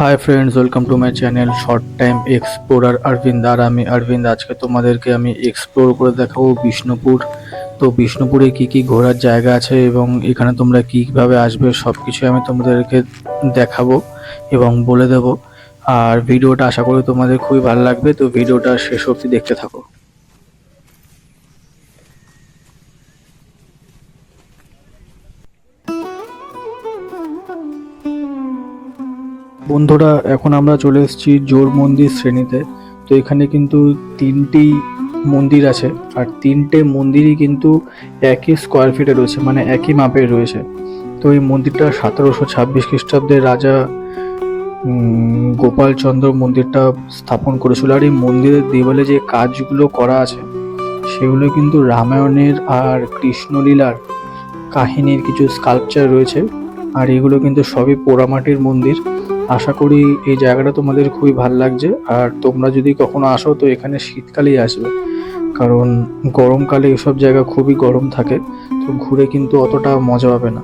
Hi friends welcome to my channel short time explorer Arabinda আর আমি অরবিন্দ আজকে তোমাদেরকে আমি এক্সপ্লোর করে দেখাবো বিষ্ণুপুর তো বিষ্ণুপুরে কি কি ঘোরার জায়গা আছে এবং এখানে তোমরা কীভাবে আসবে সব কিছু আমি তোমাদেরকে দেখাবো এবং বলে দেবো। আর ভিডিওটা আশা করি তোমাদের খুবই ভালো লাগবে। তো ভিডিওটা শেষ অবধি দেখতে থাকো। বন্ধুরা, এখন আমরা চলে এসেছি জোর মন্দির শ্রেণীতে। তো এখানে কিন্তু তিনটি মন্দির আছে, আর তিনটে মন্দিরই কিন্তু একই স্কোয়ার ফিটে রয়েছে মানে একই মাপে রয়েছে। তো এই মন্দিরটা সতেরোশো ছাব্বিশ খ্রিস্টাব্দে রাজা গোপালচন্দ্র মন্দিরটা স্থাপন করেছিল। আর এই মন্দিরের দেওয়ালে যে কাজগুলো করা আছে, সেগুলো কিন্তু রামায়ণের আর কৃষ্ণলীলার কাহিনীর কিছু স্কাল্পচার রয়েছে। আর এগুলো কিন্তু সবই পোড়ামাটির মন্দির। আশা করি এই জায়গাটা তোমাদের খুবই ভালো লাগছে। আর তোমরা যদি কখনো আসো, তো এখানে শীতকালেই আসবে। কারণ গরমকালে এসব জায়গা খুবই গরম থাকে, তো ঘুরে কিন্তু অতটা মজা পাবে না।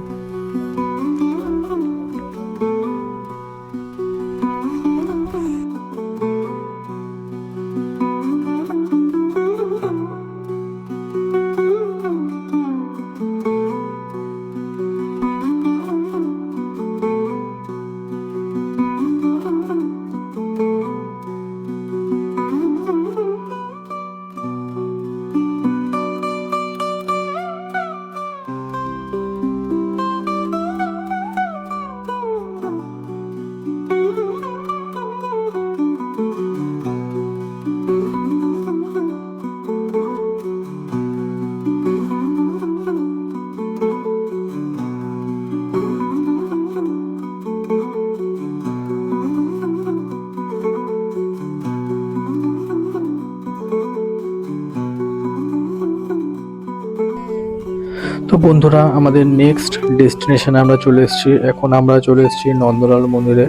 বন্ধুরা, আমাদের নেক্সট ডেস্টিনেশনে আমরা চলে এসেছি। এখন আমরা চলে এসেছি নন্দলাল মন্দিরে।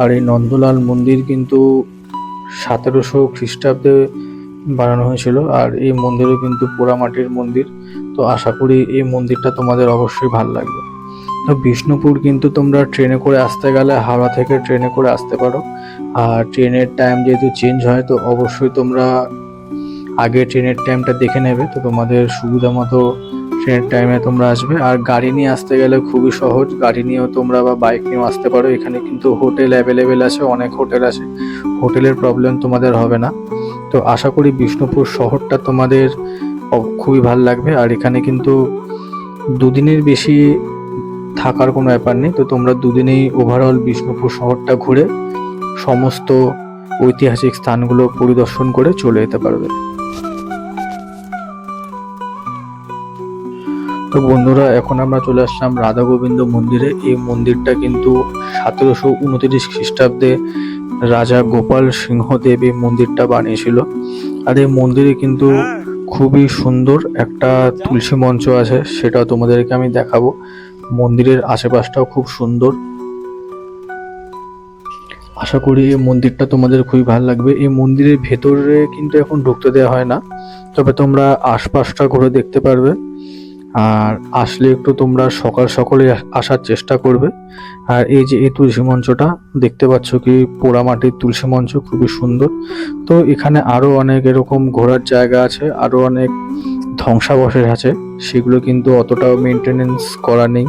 আর এই নন্দলাল মন্দির কিন্তু সতেরোশো খ্রিস্টাব্দে বানানো হয়েছিল। আর এই মন্দিরও কিন্তু পোড়ামাটির মন্দির। তো আশা করি এই মন্দিরটা তোমাদের অবশ্যই ভালো লাগবে। তো বিষ্ণুপুর কিন্তু তোমরা ট্রেনে করে আসতে গেলে হাওড়া থেকে ট্রেনে করে আসতে পারো। আর ট্রেনের টাইম যেহেতু চেঞ্জ হয়, তো অবশ্যই তোমরা আগে ট্রেনের টাইমটা দেখে নেবে। তো তোমাদের সুবিধা মতো ট্রেনের টাইমে তোমরা আসবে। আর গাড়ি নিয়ে আসতে গেলে খুবই সহজ। গাড়ি নিয়েও তোমরা বা বাইক নিয়েও আসতে পারো। এখানে কিন্তু হোটেল অ্যাভেলেবেল আছে, অনেক হোটেল আছে। হোটেলের প্রবলেম তোমাদের হবে না। তো আশা করি বিষ্ণুপুর শহরটা তোমাদের খুবই ভালো লাগবে। আর এখানে কিন্তু দুদিনের বেশি থাকার কোনো ব্যাপার নেই। তো তোমরা দুদিনেই ওভারঅল বিষ্ণুপুর শহরটা ঘুরে সমস্ত ঐতিহাসিক স্থানগুলো পরিদর্শন করে চলে যেতে পারবে। তো বন্ধুরা, এখন আমরা চলে আসলাম রাধা গোবিন্দ মন্দিরে। এই মন্দিরটা কিন্তু সতেরোশো উনত্রিশ খ্রিস্টাব্দে রাজা গোপাল সিংহদেব এই মন্দিরটা বানিয়েছিল। আর এই মন্দিরে কিন্তু খুবই সুন্দর একটা তুলসী মঞ্চ আছে সেটা তোমাদেরকে আমি দেখাবো। মন্দিরের আশেপাশটাও খুব সুন্দর। আশা করি এই মন্দিরটা তোমাদের খুবই ভালো লাগবে। এই মন্দিরের ভেতরে কিন্তু এখন ঢুকতে দেওয়া হয় না, তবে তোমরা আশপাশটা ঘুরে দেখতে পারবে। আর আসলে একটু তোমরা সকাল সকালে আসার চেষ্টা করবে। আর এই যে এই তুলসী মঞ্চটা, দেখতে পাচ্ছ কি পোড়ামাটির তুলসী মঞ্চ, খুবই সুন্দর। তো এখানে আরও অনেক এরকম ঘোরার জায়গা আছে, আরও অনেক ধ্বংসাবশেষ আছে। সেগুলো কিন্তু অতটাও মেনটেনেন্স করা নেই।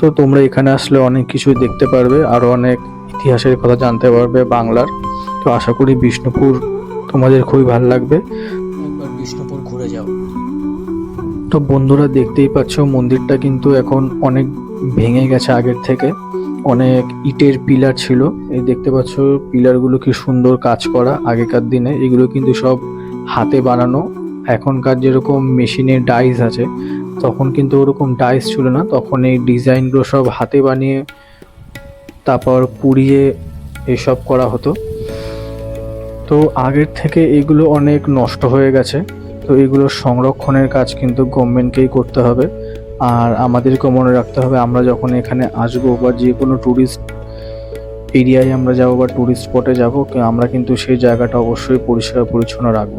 তো তোমরা এখানে আসলে অনেক কিছুই দেখতে পারবে, আরও অনেক ইতিহাসের কথা জানতে পারবে বাংলার। তো আশা করি বিষ্ণুপুর তোমাদের খুবই ভালো লাগবে। একবার বিষ্ণুপুর ঘুরে যাও। তো বন্ধুরা দেখতেই পাচ্ছ, মন্দিরটা কিন্তু এখন অনেক ভেঙে গেছে আগের থেকে। অনেক ইটের পিলার ছিল। এই দেখতে পাচ্ছ, পিলারগুলো কি সুন্দর কাজ করা আগেকার দিনে। এগুলো কিন্তু সব হাতে বানানো। এখনকার যেরকম মেশিনের ডাইস আছে, তখন কিন্তু ওরকম ডাইস ছিল না। তখন এই ডিজাইনগুলো সব হাতে বানিয়ে, তারপর পুড়িয়ে এসব করা হতো। তো আগের থেকে এগুলো অনেক নষ্ট হয়ে গেছে। তো এগুলো সংরক্ষণের কাজ কিন্তু গভর্নমেন্টকেই করতে হবে। আর আমাদেরকেও মনে রাখতে হবে, আমরা যখন এখানে আসব বা যে কোনো ট্যুরিস্ট এরিয়ায় আমরা যাব বা ট্যুরিস্ট স্পটে যাব আমরা কিন্তু সেই জায়গাটা অবশ্যই পরিষ্কার পরিচ্ছন্ন রাখব।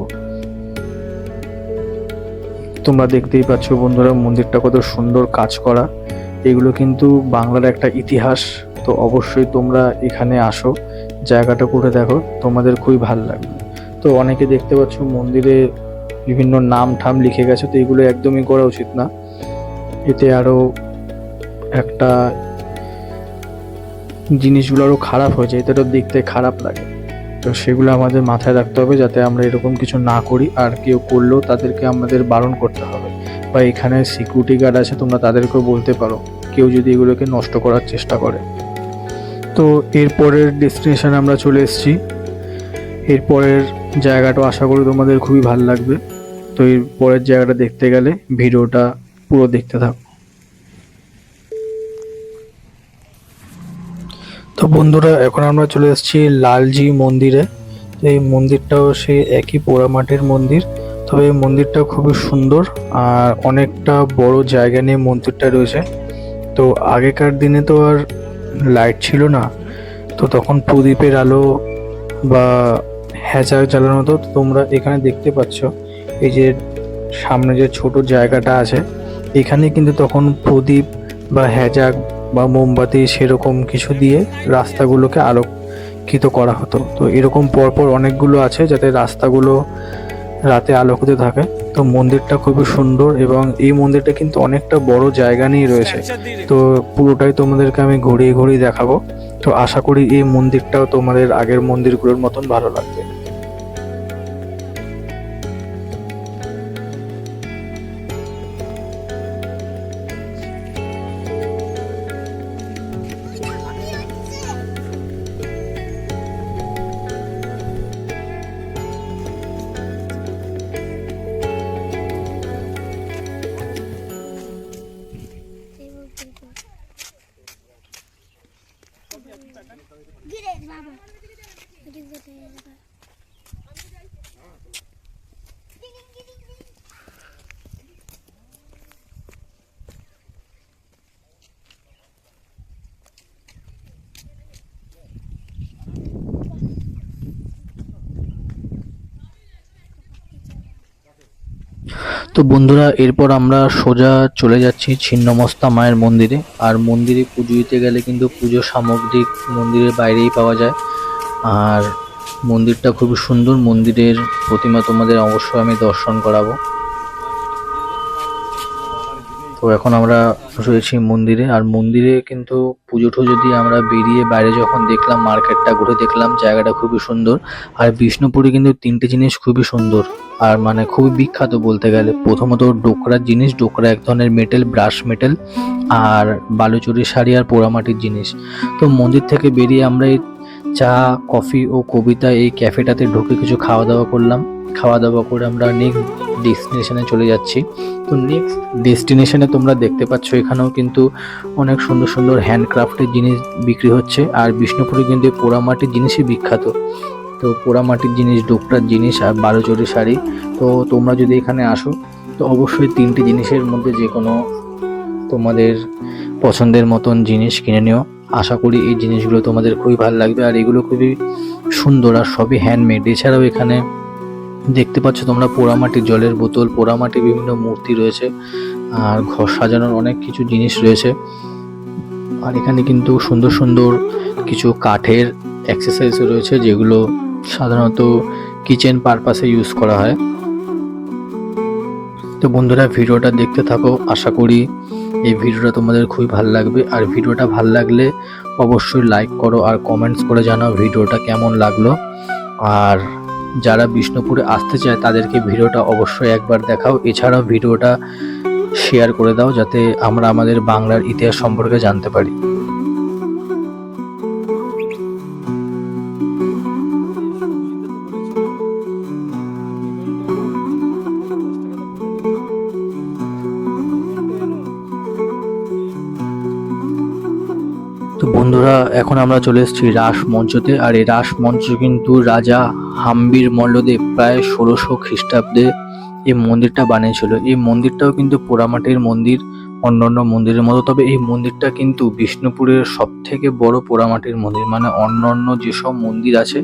তোমরা দেখতেই পাচ্ছ বন্ধুরা, মন্দিরটা কত সুন্দর কাজ করা। এগুলো কিন্তু বাংলার একটা ইতিহাস, তো অবশ্যই তোমরা এখানে আসো, জায়গাটা করে দেখো, তোমাদের খুবই ভালো লাগবে। তো অনেকে দেখতে পাচ্ছ মন্দিরে বিভিন্ন নাম ঠাম লিখে গেছে, তো এগুলো একদমই করা উচিত না। এতে আরও একটা জিনিসগুলো আরও খারাপ হয়ে যায় এতে দেখতে খারাপ লাগে। তো সেগুলো আমাদের মাথায় রাখতে হবে যাতে আমরা এরকম কিছু না করি, আর কেউ করলেও তাদেরকে আমাদের বারণ করতে হবে। বা এখানে সিকিউরিটি গার্ড আছে, তোমরা তাদেরকেও বলতে পারো, কেউ যদি এগুলোকে নষ্ট করার চেষ্টা করে। তো এরপরের ডেস্টিনেশনে আমরা চলে এসেছি। এরপরের জায়গাটা আশা করি তোমাদের খুবই ভালো লাগবে। তো এর পরের জায়গাটা দেখতে গেলে ভিডিওটা পুরো দেখতে থাকো। তো বন্ধুরা, এখন আমরা চলে এসেছি লালজি মন্দিরে। এই মন্দিরটাও সেই একই পোড়ামাটির মন্দির। তবে এই মন্দিরটা খুবই সুন্দর আর অনেকটা বড় জায়গা নিয়ে মন্দিরটা রয়েছে। তো আগেকার দিনে তো আর লাইট ছিল না। তো তখন প্রদীপের আলো বা হ্যাচার চালানো তো তোমরা এখানে দেখতে পাচ্ছ। এই যে সামনে যে ছোট জায়গাটা আছে, এখানে কিন্তু তখন প্রদীপ বা হ্যাজাক বা মোমবাতি সেরকম কিছু দিয়ে রাস্তাগুলোকে আলোকিত করা হতো। তো এরকম পরপর অনেকগুলো আছে যাতে রাস্তাগুলো রাতে আলোকিত থাকে। তো মন্দিরটা খুবই সুন্দর এবং এই মন্দিরটা কিন্তু অনেকটা বড় জায়গা নিয়ে রয়েছে। তো পুরোটাই তোমাদেরকে আমি ঘুরিয়ে ঘুরিয়ে দেখাবো। তো আশা করি এই মন্দিরটাও তোমাদের আগের মন্দিরগুলোর মতন ভালো লাগবে। তো বন্ধুরা, এরপর আমরা সোজা চলে যাচ্ছি ছিন্নমস্তা মায়ের মন্দিরে। আর মন্দিরে পুজো দিতে গেলে কিন্তু পুজো সামগ্রিক মন্দিরের বাইরেই পাওয়া যায়। আর মন্দিরটা খুবই সুন্দর। মন্দিরের প্রতিমা তোমাদের অবশ্যই আমি দর্শন করাবো। তো এখন আমরা রয়েছি মন্দিরে, আর মন্দিরে কিন্তু পুজো টুজো দিয়ে আমরা বেরিয়ে বাইরে যখন দেখলাম মার্কেটটা ঘুরে দেখলাম জায়গাটা খুবই সুন্দর। আর বিষ্ণুপুরে কিন্তু তিনটে জিনিস খুবই সুন্দর, আর মানে খুবই বিখ্যাত বলতে গেলে। প্রথমত ডোকরার জিনিস, ডোকরা এক ধরনের মেটেল ব্রাশ মেটেল আর বালুচুরি শাড়ি আর পোড়ামাটির জিনিস। তো মন্দির থেকে বেরিয়ে আমরা এই চা, কফি ও কবিতা এই ক্যাফেটাতে ঢুকে কিছু খাওয়া দাওয়া করলাম। খাওয়া দাওয়া করে আমরা নেক্সট ডেস্টিনেশনে চলে যাচ্ছি। তো নেক্সট ডেস্টিনেশনে তোমরা দেখতে পাচ্ছ, এখানেও কিন্তু অনেক সুন্দর সুন্দর হ্যান্ডক্রাফটের জিনিস বিক্রি হচ্ছে। আর বিষ্ণুপুরে কিন্তু পোড়ামাটির জিনিসই বিখ্যাত। তো পোড়ামাটির জিনিস, ডোকরার জিনিস আর বারোচরি শাড়ি। তো তোমরা যদি এখানে আসো, তো অবশ্যই তিনটি জিনিসের মধ্যে যে কোনো তোমাদের পছন্দের মতন জিনিস কিনে নিও। আশা করি এই জিনিসগুলো তোমাদের খুবই ভালো লাগবে। আর এগুলো খুবই সুন্দর আর সবই হ্যান্ডমেড এছাড়াও এখানে দেখতে পাচ্ছ তোমরা পোড়ামাটির জলের বোতল পোড়ামাটির বিভিন্ন মূর্তি রয়েছে, আর ঘর সাজানোর অনেক কিছু জিনিস রয়েছে। আর এখানে কিন্তু সুন্দর সুন্দর কিছু কাঠের এক্সারসাইজও রয়েছে, যেগুলো সাধারণত কিচেন পারপাসে ইউজ করা হয়। তো বন্ধুরা, ভিডিওটা দেখতে থাকো, আশা করি এই ভিডিওটা তোমাদের খুবই ভালো লাগবে। আর ভিডিওটা ভালো লাগলে অবশ্যই লাইক করো আর কমেন্টস করে জানাও ভিডিওটা কেমন লাগল। আর যারা বিষ্ণুপুরে আসতে চায় তাদেরকে ভিডিওটা অবশ্যই একবার দেখাও। এছাড়াও ভিডিওটা শেয়ার করে দাও যাতে আমরা আমাদের বাংলার ইতিহাস সম্পর্কে জানতে পারি। বন্ধুরা, এখন আমরা চলে এসেছি রাস মঞ্চতে। আর এই রাস মঞ্চ কিন্তু রাজা হাম্বির মল্লদেব প্রায় ষোলোশো খ্রিস্টাব্দে এই মন্দিরটা বানিয়েছিল। এই মন্দিরটাও কিন্তু পোড়ামাটির মন্দির, অন্যান্য মন্দিরের মতো। তবে এই মন্দিরটা কিন্তু বিষ্ণুপুরের সব থেকে বড় পোড়ামাটির মন্দির। মানে অন্যান্য যেসব মন্দির আছে,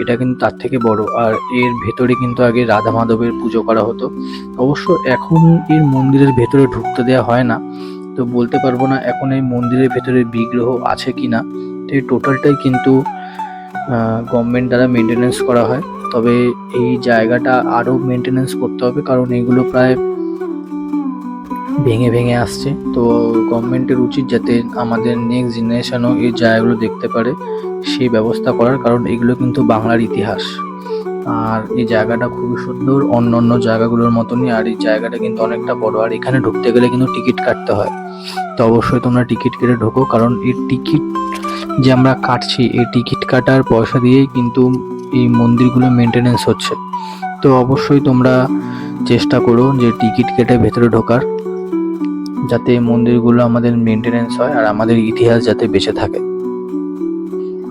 এটা কিন্তু তার থেকে বড়। আর এর ভেতরে কিন্তু আগে রাধা মাধবের পুজো করা হতো। অবশ্য এখন এর মন্দিরের ভেতরে ঢুকতে দেওয়া হয় না। তো বলতে পারব না এখন এই মন্দিরের ভেতরে বিগ্রহ আছে কি না তো এই টোটালটাই কিন্তু গভর্নমেন্ট দ্বারা মেনটেনেন্স করা হয়। তবে এই জায়গাটা আরও মেনটেনেন্স করতে হবে, কারণ এগুলো প্রায় ভেঙে ভেঙে আসছে। তো গভর্নমেন্টের উচিত যাতে আমাদের নেক্সট জেনারেশনও এই জায়গাগুলো দেখতে পারে, সেই ব্যবস্থা করার, কারণ এগুলো কিন্তু বাংলার ইতিহাস। আর এই জায়গাটা খুবই সুন্দর। অন্য অন্য জায়গাগুলোর মতনই। আর এই জায়গাটা কিন্তু অনেকটা বড়। আর এখানে ঢুকতে গেলে কিন্তু টিকিট কাটতে হয়। তো অবশ্যই তোমরা টিকিট কেটে ঢোকো। কারণ এই টিকিট যে আমরা কাটছি, এই টিকিট কাটার পয়সা দিয়েই কিন্তু এই মন্দিরগুলো মেনটেনেন্স হচ্ছে। তো অবশ্যই তোমরা চেষ্টা করো যে টিকিট কেটে ভেতরে ঢোকার, যাতে মন্দিরগুলো আমাদের মেনটেনেন্স হয় আর আমাদের ইতিহাস যাতে বেঁচে থাকে।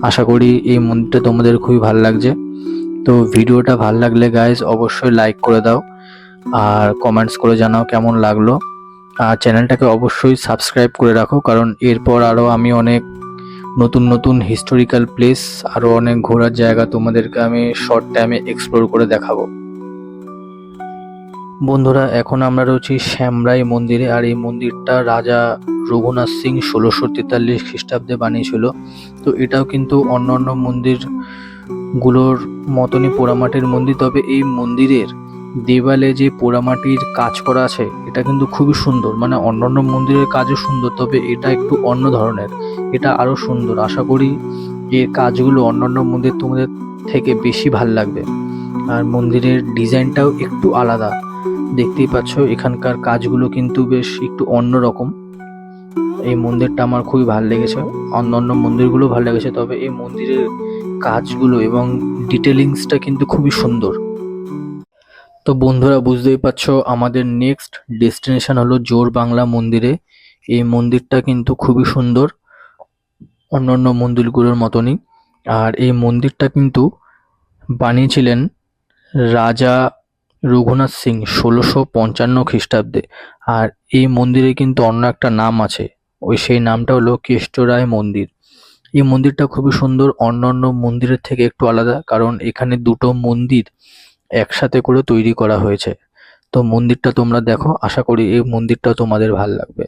আশা করি এই মন্দিরটা তোমাদের খুবই ভালো লাগছে। তো ভিডিওটা ভালো লাগলে গাইজ অবশ্যই লাইক করে দাও আর কমেন্টস করে জানাও কেমন লাগল। আর চ্যানেলটাকে অবশ্যই সাবস্ক্রাইব করে রাখো, কারণ এরপর আরও আমি অনেক নতুন নতুন হিস্টোরিক্যাল প্লেস আরও অনেক ঘোরার জায়গা তোমাদেরকে আমি শর্ট টাইমে এক্সপ্লোর করে দেখাবো। বন্ধুরা, এখন আমরা রয়েছি শ্যামরাই মন্দিরে, আর এই মন্দিরটা রাজা রঘুনাথ সিং ষোলোশো তেতাল্লিশ খ্রিস্টাব্দে বানিয়েছিল। তো এটাও কিন্তু অন্য অন্য মন্দিরগুলোর মতনই পোড়ামাটির মন্দির, তবে এই মন্দিরের দেওয়ালে যে পোড়ামাটির কাজ করা আছে, এটা কিন্তু খুবই সুন্দর। মানে অন্যান্য মন্দিরের কাজও সুন্দর, তবে এটা একটু অন্য ধরনের, এটা আরও সুন্দর। আশা করি এর কাজগুলো অন্যান্য মন্দির তোমাদের থেকে বেশি ভালো লাগবে। আর মন্দিরের ডিজাইনটাও একটু আলাদা। দেখতেই পাচ্ছ, এখানকার কাজগুলো কিন্তু বেশ একটু অন্যরকম এই মন্দিরটা আমার খুবই ভালো লেগেছে। অন্য অন্য মন্দিরগুলো ভালো লেগেছে, তবে এই মন্দিরের কাজগুলো এবং ডিটেলিংসটা কিন্তু খুবই সুন্দর। তো বন্ধুরা, বুঝতেই পারছ, আমাদের নেক্সট ডেস্টিনেশন হলো জোর বাংলা মন্দিরে। এই মন্দিরটা কিন্তু খুবই সুন্দর, অন্যান্য মন্দিরগুলোর মতনই। আর এই মন্দিরটা কিন্তু বানিয়েছিলেন রাজা রঘুনাথ সিং ষোলোশো পঞ্চান্ন খ্রিস্টাব্দে। আর এই মন্দিরে কিন্তু অন্য একটা নাম আছে, ওই সেই নামটা হলো কেষ্টরায় মন্দির। এই মন্দিরটা খুবই সুন্দর। অন্যান্য অন্য মন্দিরের থেকে একটু আলাদা, কারণ এখানে দুটো মন্দির একসাথে করে তৈরি করা হয়েছে। তো মন্দিরটা তোমরা দেখো, আশা করি এই মন্দিরটা তোমাদের ভালো লাগবে।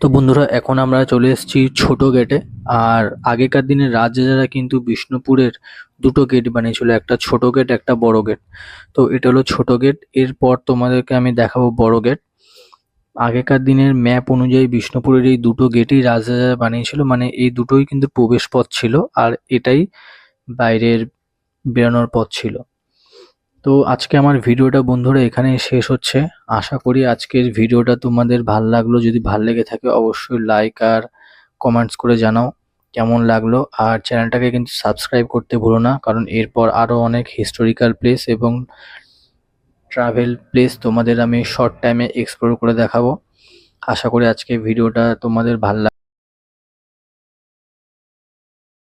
তো বন্ধুরা, এখন আমরা চলে এসেছি ছোট গেটে আর আগেকার দিনে রাজারা কিন্তু বিষ্ণুপুরের দুটো গেট বানিয়েছিল, একটা ছোট গেট একটা বড় গেট তো এটা হলো ছোট গেট এরপর তোমাদেরকে আমি দেখাবো বড় গেট আগেকার দিনের ম্যাপ অনুযায়ী বিষ্ণুপুরের এই দুটো গেটই রাজারা বানিয়েছিল মানে এই দুটোই কিন্তু প্রবেশ পথ ছিল, আর এটাই বাইরের বেরোনোর পথ ছিল। তো আজকে আমার ভিডিওটা বন্ধুরা এখানে শেষ হচ্ছে। আশা করি আজকের ভিডিওটা তোমাদের ভালো লাগল। যদি ভালো লেগে থাকে অবশ্যই লাইক আর কমেন্টস করে জানাও কেমন লাগল। আর চ্যানেলটাকে কিন্তু সাবস্ক্রাইব করতে ভুলো না, কারণ এরপর আরও অনেক হিস্টোরিক্যাল প্লেস এবং ট্রাভেল প্লেস তোমাদের আমি শর্ট টাইমে এক্সপ্লোর করে দেখাবো। আশা করি আজকে ভিডিওটা তোমাদের ভালো